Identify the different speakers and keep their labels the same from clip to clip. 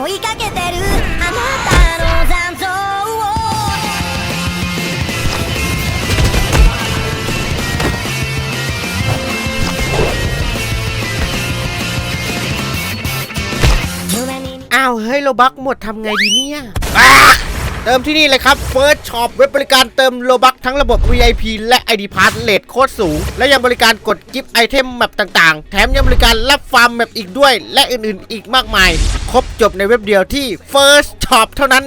Speaker 1: 追いかけてるあなたの残像を
Speaker 2: อ้าวเฮ้ยโลบักหมดทำไงดีเนี่ยอ่ะเติมที่นี่เลยครับ First Shop เว็บบริการเติมโลบักทั้งระบบ VIP และ ID Pass เลทโคตรสูง และยังบริการกดกิฟต์ไอเทมแมปต่างๆ แถมยังบริการรับฟาร์มแมปอีกด้วย และอื่นๆ อีกมากมาย ครบจบในเว็บเดียวที่ First Shop เท่านั้น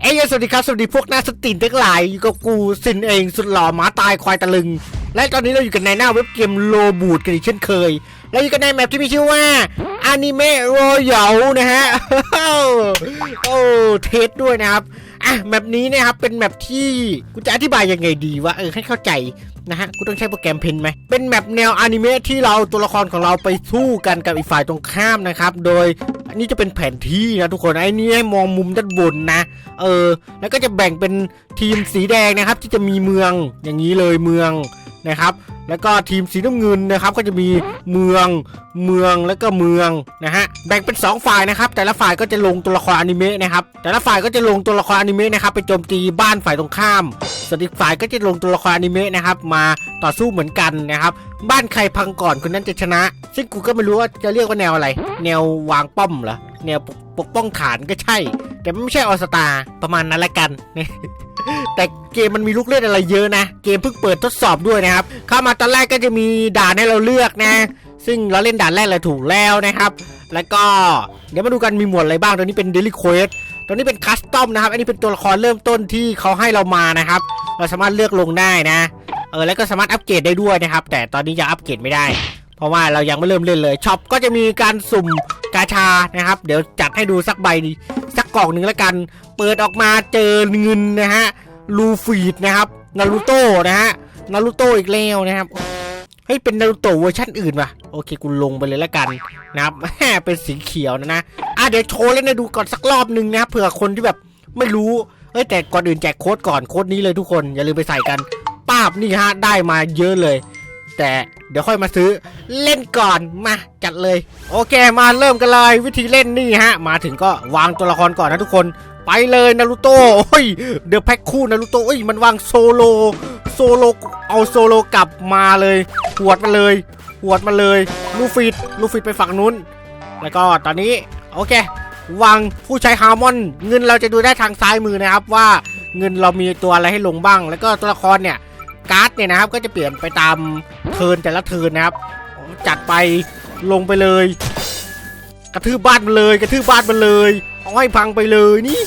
Speaker 2: เอ้ยสวัสดีครับ สวัสดีพวกหน้าสตินทั้งหลาย อยู่กับกูสินเองสุดหล่อหมาตายควายตะลึง และตอนนี้เราอยู่กันในหน้าเว็บเกมโลบูดกันอีกเช่นเคย และอยู่กันในแมปที่มีชื่อว่าอนิเมะโรยานะฮะ โอ้เทสด้วยนะครับ อะแมปนี้นะครับเป็นแมปที่กูจะอธิบายยังไงดีวะเออให้เข้าใจนะฮะกูต้องใช้โปรแกรมเพนไหมเป็นแมปแนวอนิเมะที่เราตัวละครของเราไปสู้กันกับอีกฝ่ายตรงข้ามนะครับ โดยอันนี้จะเป็นแผนที่นะทุกคนไอ้นี่ให้มองมุมด้านบนนะ เออ แล้วก็จะแบ่งเป็นทีมสีแดงนะครับ ที่จะมีเมืองอย่างนี้เลยเมือง นะครับ แล้วก็ทีมสีน้ำเงินนะครับก็จะมีเมืองเมืองแล้วก็เมืองนะฮะแบ่งเป็น 2 ฝ่ายนะครับ แต่ละฝ่ายก็จะลงตัวละครอนิเมะนะครับแต่ละฝ่ายก็จะลงตัวละครอนิเมะนะครับไปโจมตีบ้านฝ่ายตรงข้ามส่วนอีกฝ่ายก็จะลงตัวละครอนิเมะนะครับมาต่อสู้เหมือนกันนะครับบ้านใครพังก่อนคนนั้นจะชนะ ซึ่งกูก็ไม่รู้ว่าจะเรียกว่าแนวอะไร แนววางป้อมเหรอแนวปกปกป้องฐานก็ใช่ แต่ไม่ใช่ออสตาประมาณนั้นละกัน แต่เกมมันมีลูกเล่นอะไรเยอะนะ เกมเพิ่งเปิดทดสอบด้วยนะครับ เข้ามาตอนแรกก็จะมีด่านให้เราเลือกนะ ซึ่งเราเล่นด่านแรกเลยถูกแล้วนะครับ แล้วก็เดี๋ยวมาดูกันมีหมวดอะไรบ้างตัวนี้เป็น Daily Quest ตัวนี้เป็นคัสตอมนะครับ อันนี้เป็นตัวละครเริ่มต้นที่เขาให้เรามานะครับ เราสามารถเลือกลงได้นะ เออ แล้วก็สามารถอัปเกรดได้ด้วยนะครับ แต่ตอนนี้ยังอัปเกรดไม่ได้ เพราะว่าเรายังไม่เริ่มเล่นเลยช็อปก็จะมีการสุ่มกาชานะครับ เดี๋ยวจัดให้ดูสักใบสักกล่องหนึ่งแล้วกัน เปิดออกมาเจอเงินนะฮะลูฟีดนะครับนารูโตะนะฮะนารูโตะอีกแล้วนะครับเฮ้ยเป็นนารูโตะเวอร์ชันอื่นว่ะโอเคกูลงไปเลยแล้วกันนะครับแหมเป็นสีเขียวนะนะอะเดี๋ยวโชว์เล่นให้ดูก่อนสักรอบหนึ่งนะครับเผื่อคนที่แบบไม่รู้เอ้ยแต่ก่อนอื่นแจกโค้ดก่อนโค้ดนี้เลยทุกคนอย่าลืมไปใส่กันป้าบนี่ฮะได้มาเยอะเลย แต่เดี๋ยวค่อยมาซื้อเล่นก่อนมาจัดเลย โอเคมาเริ่มกันเลยวิธีเล่นนี่ฮะ มาถึงก็วางตัวละครก่อนนะทุกคนไปเลยนารูโต้โอ้ยเดี๋ยวแพ็คคู่นารูโต้เอ้ยมันวางโซโลโซโลเอาโซโลกลับมาเลยหวดมาเลยหวดมาเลยลูฟิตลูฟิตไปฝั่งนู้น แล้วก็ตอนนี้โอเควางผู้ใช้ฮาร์มอนเงินเราจะดูได้ทางซ้ายมือนะครับว่าเงินเรามีตัวอะไรให้ลงบ้าง แล้วก็ตัวละครเนี่ย การ์ดเนี่ยนะครับ ก็จะเปลี่ยนไปตามเทินแต่ละเทินนะครับ จัดไปลงไปเลย กระทืบบ้านมันเลย กระทืบบ้านมันเลยเอาให้พังไปเลยนี่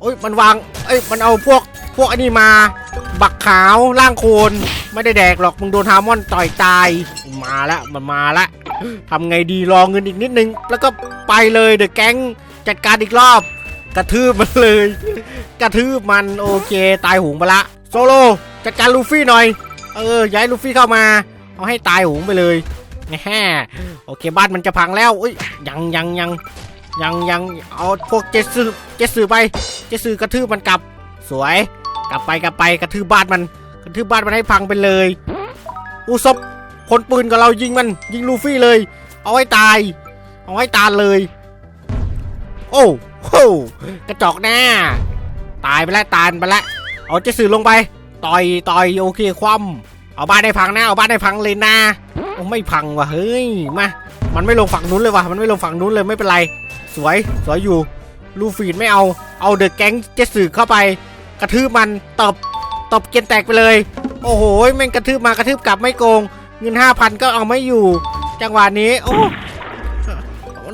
Speaker 2: โอ้ยมันวางเอ้ยมันเอาพวกพวกอันนี้มา บักขาวล่างโคนไม่ได้แดกหรอกมึงโดนฮาร์มอนต่อยตายมาละมันมาละทำไงดีรอเงินอีกนิดนึง แล้วก็ไปเลยเดอะแก๊งจัดการอีกรอบ กระทืบมันเลย กระทืบมันโอเค ตายหุงไปละโซโล จัดการลูฟี่หน่อย เออย้ายลูฟี่เข้ามา เอาให้ตายหุงไปเลยแหมโอเคบ้านมันจะพังแล้วอุ้ยยังยังยังยังยังเอาพวกเจสือเจสือไป เจสือกระทืบมันกลับ สวย กลับไปกลับไปกระทืบบ้านมัน กระทืบบ้านมันให้พังไปเลย อุศบคนปืนกับเรายิงมันยิงลูฟี่เลย เอาให้ตาย เอาให้ตายเลย โอ้โหกระจอกหน้า ตายไปแล้วตายไปแล้วเอาเจสือลงไป ต่อยต่อยโอเคคว่ำเอาบ้านได้พังนะเอาบ้านได้พังเลยนะโอ้ไม่พังว่ะเฮ้ยมามันไม่ลงฝั่งนู้นเลยว่ะมันไม่ลงฝั่งนู้นเลยไม่เป็นไร สวยสวยอยู่ลูฟี่ไม่เอาเอาเดอะแก๊งเจสือเข้าไป กระทืบมันตบตบเกนแตกไปเลย โอ้โหแม่งกระทืบมากระทืบกลับไม่โกง เงินห้าพันก็เอาไม่อยู่ จังหวะนี้โอ้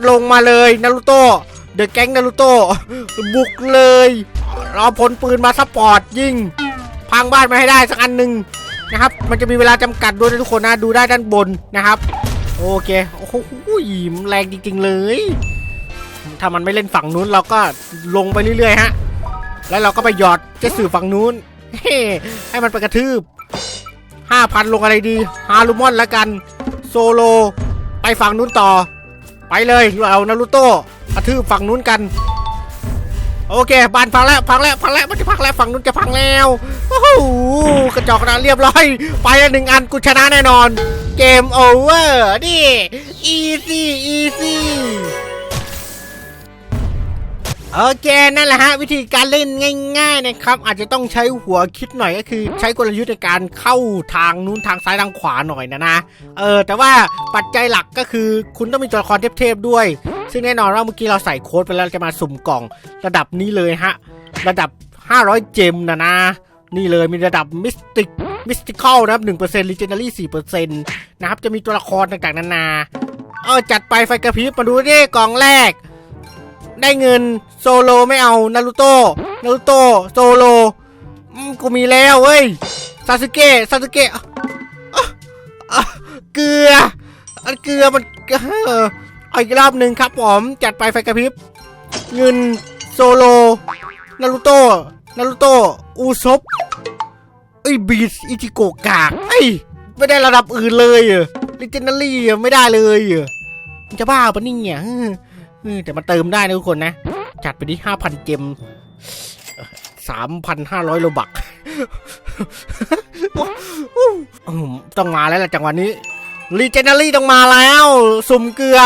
Speaker 2: ลงมาเลยนารูโตเดอะแก๊งนารูโตบุกเลยรอผลปืนมาซัพพอร์ตยิง พังบ้านมาให้ได้สักอันหนึ่งนะครับ มันจะมีเวลาจำกัดด้วยนะทุกคนนะดูได้ด้านบนนะครับ โอเคโอ้โหมันแรงจริง ๆ เลย ถ้ามันไม่เล่นฝั่งนู้นเราก็ลงไปเรื่อยๆฮะแล้วเราก็ไปหยอดเจสื่อฝั่งนู้นเฮ้ให้มันไปกระทืบห้าพันลงอะไรดีฮารุมอนแล้วกัน โซโล ไปฝั่งนู้นต่อ ไปเลยเรานารูโต้กระทืบฝั่งนู้นกัน โอเคบานพังแล้วพังแล้วพังแล้วมันจะพังแล้วฝั่งนู้นจะพังแล้วโอ้โหกระจอกนะเรียบร้อย ไปแล้วหนึ่งอันกูชนะแน่นอน เกมโอเวอร์นี่อีซี่อีซี่โอเคนั่นแหละฮะวิธีการเล่นง่าย ๆนะครับ อาจจะต้องใช้หัวคิดหน่อยก็คือ ใช้กลยุทธ์ในการเข้าทางนู้นทางซ้ายทางขวาหน่อยนะนะเออแต่ว่าปัจจัยหลักก็คือคุณต้องมีตัวละครเทพๆด้วย ซึ่งแน่นอนว่าเมื่อกี้เราใส่โค้ดไปแล้วจะมาสุ่มกล่องระดับนี้เลยฮะ ระดับ 500 เจมนะนะ นี่เลยมีระดับมิสติกมิสติคอลนะครับ1% Legendary 4%นะครับ จะมีตัวละครต่างๆ นานา เออจัดไปไฟกระพริบมาดูดิกล่องแรก ได้เงินโซโลไม่เอานารูโตะนารูโตะโซโลกูมีแล้วเว้ยซาสึเกะซาสึเกะอะอะอะเกลืออันเกลือมัน เอาอีกรอบหนึ่งครับผมจัดไปไฟกระพริบ เงินโซโลนารูโตะนารูโตะอูซบไอ้บีสอิจิโกะกากไอ้ไม่ได้ระดับอื่นเลยอะลิเจนนารี่ไม่ได้เลยอะมันจะบ้าปะนี่เออเออแต่มันเติมได้นะทุกคนนะ จัดไปที่ห้าพันเจมสามพันห้าร้อยโลบักต้องมาแล้วล่ะจังหวะนี้รีเจนนารี่ต้องมาแล้ว สุ่มเกลือ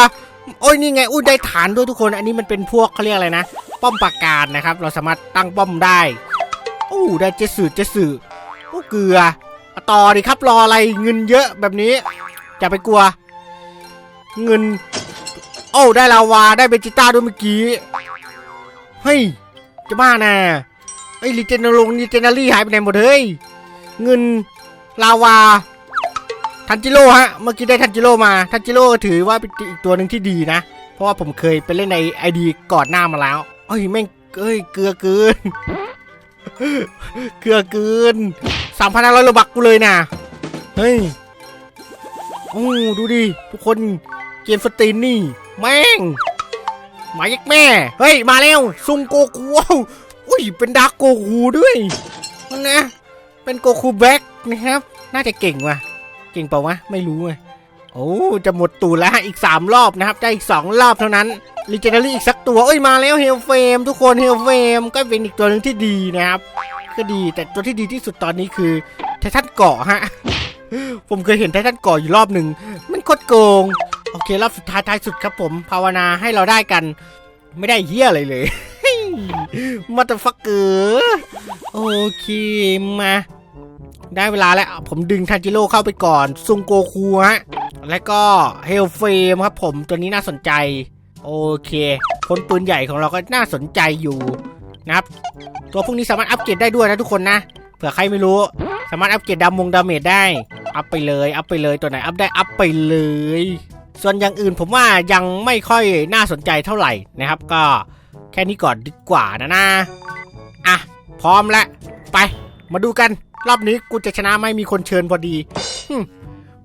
Speaker 2: โอ้ยนี่ไงอุ้ยได้ฐานด้วยทุกคน อันนี้มันเป็นพวกเขาเรียกอะไรนะ ป้อมปราการนะครับ เราสามารถตั้งป้อมได้โอ้ได้เจสือเจสือโอ้เกลือต่อดิครับรออะไรเงินเยอะแบบนี้อย่าไปกลัว เงิน โอ้ได้ลาวาได้เบจิต้าด้วยเมื่อกี้เฮ้ยจะบ้านะไอ้ลิเจนลงลิเจนารี่หายไปไหนหมดเฮ้ยเงินลาวา ทันจิโร่ฮะ เมื่อกี้ได้ทันจิโร่มา ทันจิโร่ถือว่าเป็นอีกตัวหนึ่งที่ดีนะ เพราะว่าผมเคยไปเล่นในไอดีก่อนหน้ามาแล้วเอ้ยแม่งเอ้ยเกลือเกิน เกลือเกินสามพันห้าร้อยโลบักกูเลยนะ เฮ้ย โอ้ดูดิ ทุกคนเกมสตรีนนี่ แม่งหมายักแม่ เฮ้ย มาแล้วซุงโกคูอุ้ย เป็นดาร์กโกคูด้วยนั่นนะเป็นโกคูแบ็กนะครับ น่าจะเก่งว่ะ เก่งเปล่าวะไม่รู้ไงโอ้จะหมดตูแล้วอีก 3 รอบนะครับ ได้อีก 2 รอบเท่านั้นลีเจนดารี่อีกสักตัวเอ้ยมาแล้วเฮลเฟมทุกคนเฮลเฟมก็เป็นอีกตัวหนึ่งที่ดีนะครับ ก็ดีแต่ตัวที่ดีที่สุดตอนนี้คือไททันเกาะฮะผมเคยเห็นไททันเกาะอยู่รอบหนึ่งมันโคตรโกงโอเครอบสุดท้ายท้ายสุดครับผมภาวนาให้เราได้กัน ไม่ได้เฮี้ยอะไรเลยมาตฟักเกอร์โอเคมา ได้เวลาแล้วผมดึงทันจิโร่เข้าไปก่อนซุงโกคูฮะ แล้วก็เฮลเฟมครับผมตัวนี้น่าสนใจ โอเคคนปืนใหญ่ของเราก็น่าสนใจอยู่นะครับ ตัวพวกนี้สามารถอัปเกรดได้ด้วยนะทุกคนนะ เผื่อใครไม่รู้ สามารถอัปเกรดดามงดาเมจได้ อัพไปเลย อัพไปเลยตัวไหนอัพได้อัพไปเลย ส่วนอย่างอื่นผมว่ายังไม่ค่อยน่าสนใจเท่าไหร่นะครับ ก็แค่นี้ก่อนดีกว่านะนะอะพร้อมแล้วไปมาดูกัน รอบนี้กูจะชนะไม่มีคนเชิญพอดี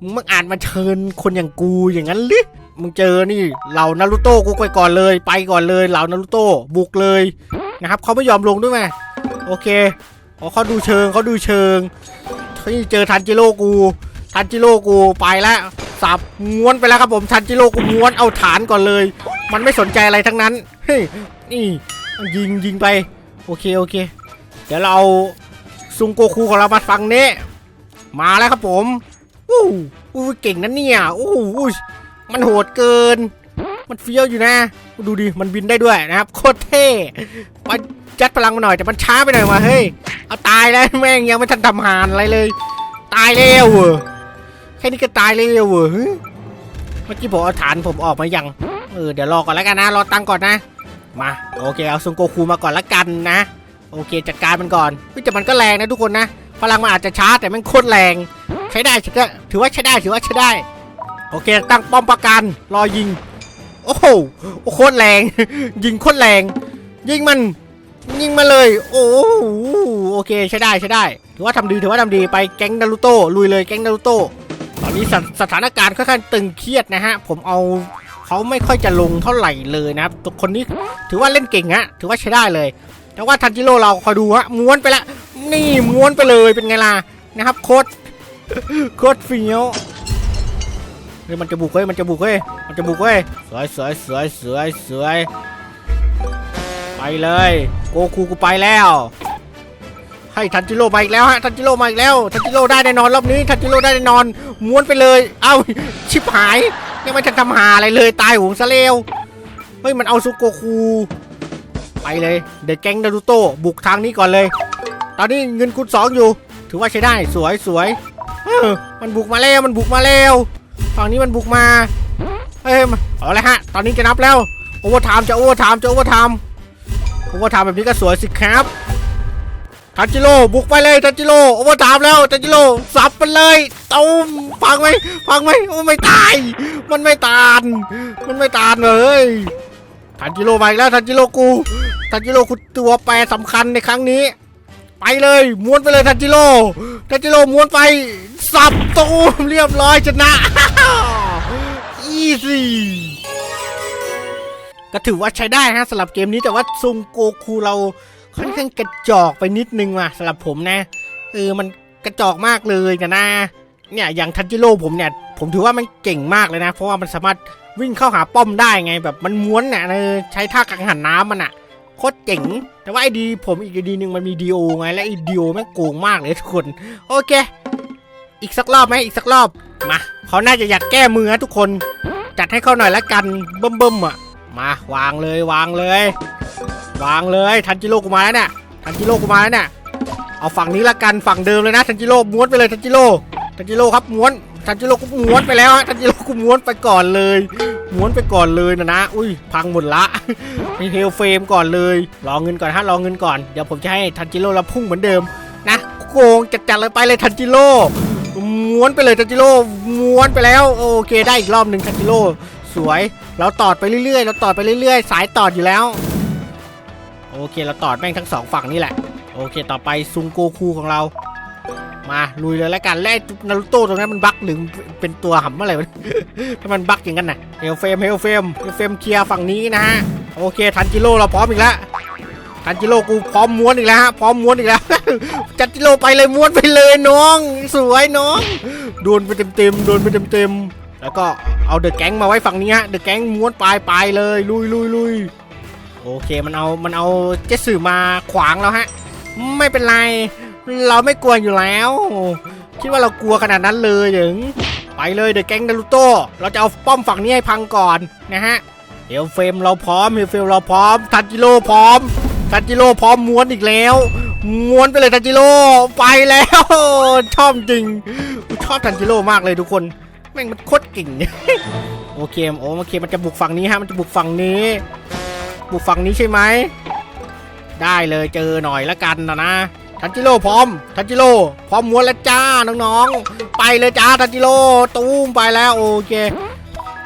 Speaker 2: มึงมึงอาจมาเชิญคนอย่างกูอย่างนั้นหรือมึงเจอนี่เหล่านารูโต้กูไปก่อนเลย ไปก่อนเลยเหล่านารูโต้บุกเลยนะครับเขาไม่ยอมลงด้วยไหมโอเคอ๋อเขาดูเชิงเขาดูเชิงที่เจอทันจิโร่กูทันจิโร่กูไปแล้วสับม้วนไปแล้วครับผมทันจิโร่กูม้วนเอาฐานก่อนเลย มันไม่สนใจอะไรทั้งนั้นเฮ้ยนี่ยิงยิงไป โอเคโอเค เดี๋ยวเรา ซุงโกคูของเรามาฟังเนี้มาแล้วครับผมอู้อู้เก่งนะเนี่ยอู้อู้มันโหดเกิน มันเฟี้ยวอยู่นะ ดูดิ มันบินได้ด้วยนะครับ โคตรเท่ไปจัดพลังมาหน่อยแต่มันช้าไปหน่อยว่ะเฮ้ย เอาตายแล้วแม่งยังไม่ทันทำหานอะไรเลย ตายแล้วเหรอแค่นี้ก็ตายแล้วเหรอเฮ้ยเมื่อกี้ผมเอาฐานผมออกมายัง เออเดี๋ยวรอก่อนแล้วกันนะ รอตังก่อนนะ มา โอเค เอาซุงโกคูมาก่อนละกันนะ โอเคจัดการมันก่อนเฮ้ยแต่มันก็แรงนะทุกคนนะ พลังมันอาจจะช้าแต่มันโคตรแรง ใช้ได้ก็ถือว่าใช้ได้ถือว่าใช้ได้ โอเค ตั้งป้อมประกันรอยิง โอ้โหโคตรแรง ยิงโคตรแรง ยิงมัน ยิงมาเลย โอ้โหโอเคใช้ได้ใช้ได้ ถือว่าทำดีถือว่าทำดีไปแก๊งนารูโต้ลุยเลยแก๊งนารูโต้ตอนนี้สถสถานการณ์ค่อนข้างตึงเครียดนะฮะ ผมเอาเขาไม่ค่อยจะลงเท่าไหร่เลยนะครับตัวคนนี้ถือว่าเล่นเก่งฮะถือว่าใช้ได้เลย แต่ว่าทันจิโร่เราคอยดูฮะม้วนไปละ นี่ม้วนไปเลยเป็นไงล่ะนะครับโคตรโคตรเฟี้ยวเฮ้ยมันจะบุกเว้ยมันจะบุกเว้ยมันจะบุกเว้ยสวยสวยสวยสวยสวยไปเลยโกคูกูไปแล้ว ให้ทันจิโร่มาอีกแล้วฮะทันจิโร่มาอีกแล้วทันจิโร่ได้แน่นอนรอบนี้ทันจิโร่ได้แน่นอน ม้วนไปเลย เอ้าชิบหายยังไม่ทันทำหาอะไรเลยตายหงซะเร็วเฮ้ยมันเอาซุกโกคู ไปเลยเดอะแก๊งนารูโต้บุกทางนี้ก่อนเลย ตอนนี้เงินคูณสองอยู่ ถือว่าใช้ได้สวยสวยเออมันบุกมาแล้วมันบุกมาแล้วฝั่งนี้มันบุกมาเอ้ยมาเอาลยฮะ ตอนนี้จะนับแล้วโอเวอร์ไทม์จะโอเวอร์ไทม์จะโอเวอร์ไทม์โอเวอร์ไทม์แบบนี้ก็สวยสิครับทันจิโร่บุกไปเลยทันจิโร่โอเวอร์ไทม์แล้วทันจิโร่สับมันเลยตูมพังไหมพังไหมโอ้ไม่ตาย มันไม่ตานมันไม่ตานเลยทันจิโร่มาอีกแล้วทันจิโร่กู ทันจิโร่กูตัวแปรสำคัญในครั้งนี้ ไปเลยม้วนไปเลยทันจิโร่ทันจิโร่ม้วนไปสับตูมเรียบร้อยชนะอีซี่ก็ถือว่าใช้ได้ฮะสำหรับเกมนี้แต่ว่าซุงโกคูเราค่อนข้างกระจอกไปนิดนึงว่ะสำหรับผมนะเออมันกระจอกมากเลยกันนะเนี่ยอย่างทันจิโร่ผมเนี่ยผมถือว่ามันเก่งมากเลยนะ เพราะว่ามันสามารถวิ่งเข้าหาป้อมได้ไงแบบมันม้วนเนี่ยเออใช้ท่ากังหันน้ำมันอะ คตรเจ๋ง แต่ว่าไอดีผมอีกไอดีหนึ่งมันมีดีโอไง และไอดีโอแม่งโกงมากเลยทุกคน โอเค อีกสักรอบไหมอีกสักรอบ มาเขาน่าจะอยากแก้มือนะทุกคน จัดให้เขาหน่อยละกันเบิ่มเบิ่มๆอะ มาวางเลยวางเลย วางเลยทันจิโร่กูมาแล้วเนี่ยทันจิโร่กูมาแล้วเนี่ยเอาฝั่งนี้ละกันฝั่งเดิมเลยนะทันจิโร่ม้วนไปเลยทันจิโร่ทันจิโร่ครับม้วน ทันจิโร่กูม้วนไปแล้วฮะทันจิโร่กูม้วนไปก่อนเลย ม้วนไปก่อนเลยนะนะ อุ้ย พังหมดละมีเฮลเฟรมก่อนเลยรอเงินก่อนฮะรอเงินก่อน เดี๋ยวผมจะให้ทันจิโร่เราพุ่งเหมือนเดิมนะโกงจัดๆเลยไปเลยทันจิโร่ม้วนไปเลยทันจิโร่ม้วนไปแล้วโอเคได้อีกรอบหนึ่งทันจิโร่สวย เราตอดไปเรื่อยๆ เราตอดไปเรื่อยๆ สายตอดอยู่แล้ว โอเค เราตอดแม่งทั้งสองฝั่งนี่แหละ โอเค ต่อไปซุงโกคูของเรา มาลุยเลยแล้วกันแล่นารูโต้ตรงนั้นมันบั๊กหรือเป็นตัวหำอะไรวะถ้ามันบั๊กอย่างนั้นน่ะเฮลเฟมเฮลเฟมเฮลเฟมเคลียร์ฝั่งนี้นะฮะโอเคทันจิโร่เราพร้อมอีกแล้วทันจิโร่กูพร้อมม้วนอีกแล้วฮะพร้อมม้วนอีกแล้วจันจิโร่ไปเลยม้วนไปเลยน้อง สวยน้องโดนไปเต็มๆโดนไปเต็มๆแล้วก็เอาเดอะแก๊งมาไว้ฝั่งนี้ฮะเดอะแก๊งม้วนปลายปลายเลยลุยลุยลุยโอเคมันเอามันเอาเจสสื่อมาขวางแล้วฮะ ไม่เป็นไร เราไม่กลัวอยู่แล้ว คิดว่าเรากลัวขนาดนั้นเลยถึงไปเลยเดอะแก๊งนารูโต้เราจะเอาป้อมฝั่งนี้ให้พังก่อนนะฮะเฮลเฟมเราพร้อมเฮลเฟมเราพร้อมทันจิโร่พร้อมทันจิโร่พร้อมม้วนอีกแล้ว ม้วนไปเลยทันจิโร่ไปแล้วชอบจริงชอบทันจิโร่มากเลยทุกคนแม่งมันโคตรเก่งโอเคโอโอเคมันจะบุกฝั่งนี้ฮะมันจะบุกฝั่งนี้ บุกฝั่งนี้ใช่ไหมได้เลยเจอหน่อยละกันนะนะ ทันจิโร่พร้อม ทันจิโร่พร้อมม้วนแล้วจ้าน้องๆ ไปเลยจ้าทันจิโร่ตูมไปแล้วโอเค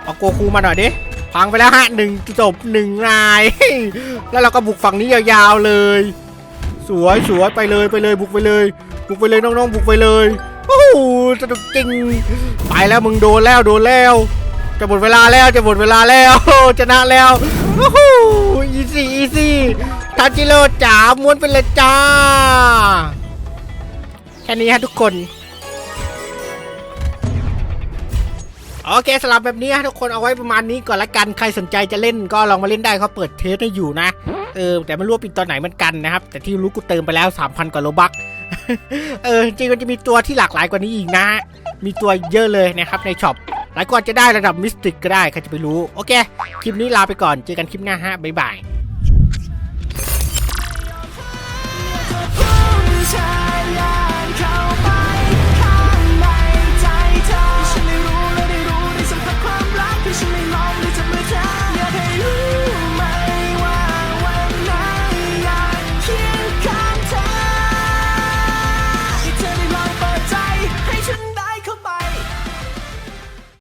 Speaker 2: เอาโกคูมาหน่อยดิ พังไปแล้วฮะหนึ่งจบหนึ่งราย แล้วเราก็บุกฝั่งนี้ยาวๆเลย สวยสวยไปเลยไปเลยบุกไปเลย บุกไปเลยน้องๆ บุกไปเลย โอ้โหสนุกจริง ไปแล้วมึงโดนแล้วโดนแล้ว จะหมดเวลาแล้วจะหมดเวลาแล้วชนะแล้วโอ้โหอีซี่อีซี่ ทันจิโร่จ๋าม้วนไปเลยจ้า แค่นี้ฮะทุกคน โอเคสำหรับแบบนี้ฮะทุกคนเอาไว้ประมาณนี้ก่อนละกัน ใครสนใจจะเล่นก็ลองมาเล่นได้เขาเปิดเทสให้อยู่นะ เออ แต่ไม่รู้ว่าปิดตอนไหนเหมือนกันนะครับ แต่ที่รู้กูเติมไปแล้ว 3,000 กว่าโลบักเออจริงมันจะมีตัวที่หลากหลายกว่านี้อีกนะ มีตัวเยอะเลยนะครับในช็อปหลายคนจะได้ระดับมิสติกก็ได้ใครจะไปรู้ โอเค คลิปนี้ลาไปก่อน เจอกันคลิปหน้าฮะบ๊ายบาย
Speaker 3: ชาย